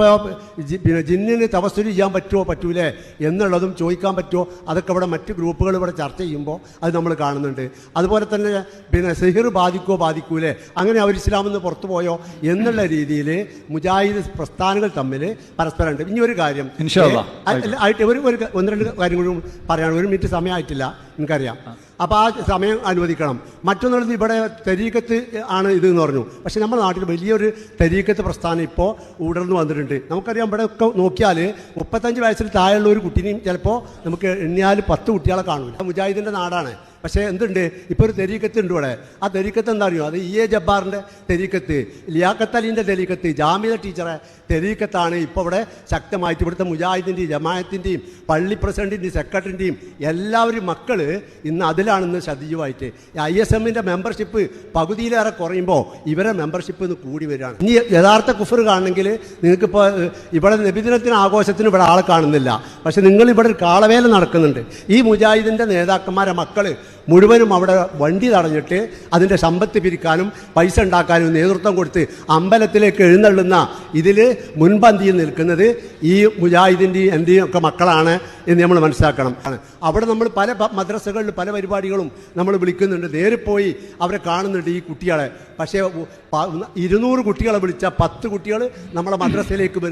ഇപ്പോൾ പിന്നെ ജിന്നിന് തപസ്സുരി ചെയ്യാൻ പറ്റുമോ പറ്റൂലേ? എന്നുള്ളതും ചോദിക്കാൻ പറ്റുമോ അതൊക്കെ ഇവിടെ മറ്റ് ഗ്രൂപ്പുകൾ ഇവിടെ ചർച്ച ചെയ്യുമ്പോൾ അത് നമ്മൾ കാണുന്നുണ്ട്. അതുപോലെ തന്നെ പിന്നെ സെഹിർ ബാധിക്കുമോ ബാധിക്കൂലേ? അങ്ങനെ അവർ ഇസ്ലാമിൽ നിന്ന് പുറത്തു പോയോ എന്നുള്ള രീതിയിൽ മുജാഹിദ് പ്രസ്ഥാനങ്ങൾ തമ്മിൽ പരസ്പരം ഉണ്ട് ഇനി ഒരു കാര്യം. ആയിട്ട് ഒരു ഒരു ഒന്ന് രണ്ട് കാര്യം കൂടി പറയാണ് ഒരു മിനിറ്റ് സമയമായിട്ടില്ല എനിക്കറിയാം അപ്പോൾ ആ. സമയം അനുവദിക്കണം. മറ്റൊന്നുള്ളത് ഇവിടെ തെരീക്കത്ത് ആണ് ഇത് എന്ന് പറഞ്ഞു. പക്ഷേ നമ്മുടെ നാട്ടിൽ വലിയൊരു തെരീക്കത്ത് പ്രസ്ഥാനം ഇപ്പോൾ ഉടർന്നു വന്നിട്ടുണ്ട്. നമുക്കറിയാം ഇവിടെ ഒക്കെ നോക്കിയാൽ മുപ്പത്തഞ്ച് വയസ്സിൽ താഴെയുള്ള ഒരു കുട്ടീനെയും ചിലപ്പോൾ നമുക്ക് എണ്ണിയാൽ പത്ത് കുട്ടികളെ കാണില്ല മുജാഹിദിന്റെ നാടാണ്. പക്ഷേ എന്തുണ്ട്? ഇപ്പോൾ ഒരു തെരീക്കത്ത് ഉണ്ട് ഇവിടെ. ആ തെരീക്കത്ത് എന്താ അത് ഇ എ ജബ്ബാറിന്റെ തെരീക്കത്ത്. ലിയാഖത്ത് അലീന്റെ തെരീക്കത്ത്. ജാമിദ ടീച്ചറെ തെരീക്കത്താണ് ഇപ്പോൾ ഇവിടെ ശക്തമായിട്ട് ഇവിടുത്തെ മുജാഹിദിന്റെയും ജമായത്തിന്റെയും പള്ളി പ്രസിഡന്റിന്റെയും സെക്രട്ടറിന്റെയും എല്ലാവരും മക്കൾ ഇന്ന് അതിലാണെന്ന് സജീവമായിട്ട് ഐ എസ് എമ്മിന്റെ മെമ്പർഷിപ്പ് പകുതിയിലേറെ കുറയുമ്പോൾ ഇവരെ മെമ്പർഷിപ്പ് ഇന്ന് കൂടി വരികയാണ്. ഇനി യഥാർത്ഥ കുഫർ കാണണമെങ്കിൽ നിങ്ങൾക്കിപ്പോൾ ഇവിടെ നബിദിനത്തിന് ആഘോഷത്തിന് ഇവിടെ ആളെ കാണുന്നില്ല. പക്ഷേ നിങ്ങൾ ഇവിടെ ഒരു കാളവേല നടക്കുന്നുണ്ട്. ഈ മുജാഹിദിന്റെ നേതാക്കന്മാരെ മക്കൾ മുഴുവനും അവിടെ വണ്ടി തടഞ്ഞിട്ട് അതിന്റെ സമ്പത്ത് പിരിക്കാനും പൈസ ഉണ്ടാക്കാനും നേതൃത്വം കൊടുത്ത് അമ്പലത്തിലേക്ക് എഴുന്നള്ളുന്ന ഇതിൽ മുൻപന്തിയിൽ നിൽക്കുന്നത് ഈ മുജാഹിദിന്റെയും എന്റെയും ഒക്കെ മക്കളാണ് എന്ന് നമ്മൾ മനസ്സിലാക്കണം. അവിടെ നമ്മൾ പല മദ്രസകളിൽ പല പരിപാടികളും നമ്മൾ വിളിക്കുന്നുണ്ട്. നേരെ പോയി അവരെ കാണുന്നുണ്ട് ഈ കുട്ടികളെ. പക്ഷേ ഇരുന്നൂറ് കുട്ടികളെ വിളിച്ച പത്ത് കുട്ടികൾ നമ്മളെ മദ്രസയിലേക്ക്